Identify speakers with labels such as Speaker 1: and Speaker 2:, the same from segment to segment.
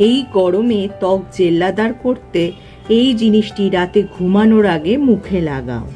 Speaker 1: এই গরমে ত্বক জেল্লাদার করতে এই জিনিসটি রাতে ঘুমানোর আগে মুখে লাগাও।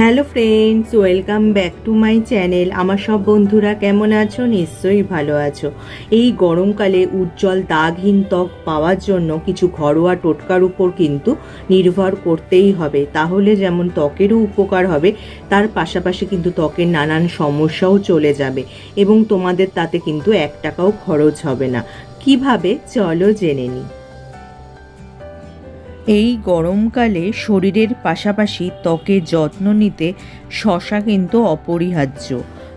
Speaker 1: Hello friends, welcome back to my channel. আমার সব বন্ধুরা কেমন আছো? নিশ্চয়ই ভালো আছো। এই গরমকালে উজ্জ্বল দাগহীন ত্বক পাওয়ার জন্য কিছু ঘরোয়া টোটকার উপর কিন্তু নির্ভর করতেই হবে। তাহলে যেমন ত্বকেরও উপকার হবে, তার পাশাপাশি কিন্তু ত্বকের নানান সমস্যাও চলে যাবে এবং তোমাদের তাতে কিন্তু এক টাকাও খরচ হবে না। কীভাবে? চলো জেনে নিই। এই গরমকালে শরীরের পাশাপাশি ত্বকের যত্ন নিতে শশা কিন্তু অপরিহার্য।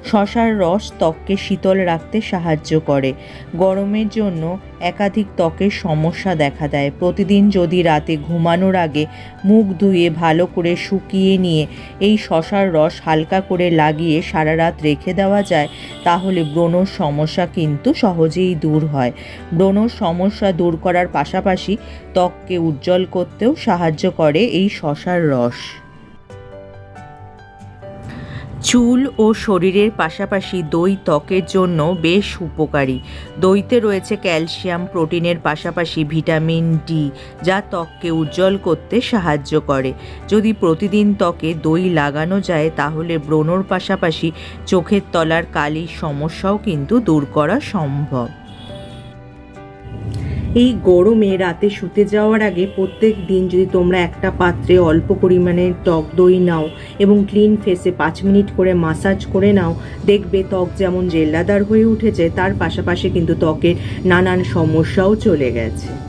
Speaker 1: শশার রস ত্বককে শীতল রাখতে সাহায্য করে। গরমের জন্য একাধিক ত্বকের সমস্যা দেখা দেয়। প্রতিদিন যদি রাতে ঘুমানোর আগে মুখ ধুয়ে ভালো করে শুকিয়ে নিয়ে এই শশার রস হালকা করে লাগিয়ে সারা রাত রেখে দেওয়া যায়, তাহলে ব্রণর সমস্যা কিন্তু সহজেই দূর হয়। ব্রণর সমস্যা দূর করার পাশাপাশি ত্বককে উজ্জ্বল করতেও সাহায্য করে এই শশার রস। চুল ও শরীরের পাশাপাশি দই ত্বকের জন্য বেশ উপকারী। দইতে রয়েছে ক্যালসিয়াম, প্রোটিনের পাশাপাশি ভিটামিন ডি, যা ত্বককে উজ্জ্বল করতে সাহায্য করে। যদি প্রতিদিন ত্বকে দই লাগানো যায়, তাহলে ব্রণর পাশাপাশি চোখের তলার কালির সমস্যাও কিন্তু দূর করা সম্ভব। এই গরমে রাতে শুতে যাওয়ার আগে প্রত্যেক দিন যদি তোমরা একটা পাত্রে অল্প পরিমাণে ত্বক দই নাও এবং ক্লিন ফেসে পাঁচ মিনিট করে মাসাজ করে নাও, দেখবে ত্বক যেমন জেল্লাদার হয়ে উঠেছে, তার পাশাপাশি কিন্তু ত্বকের নানান সমস্যাও চলে গেছে।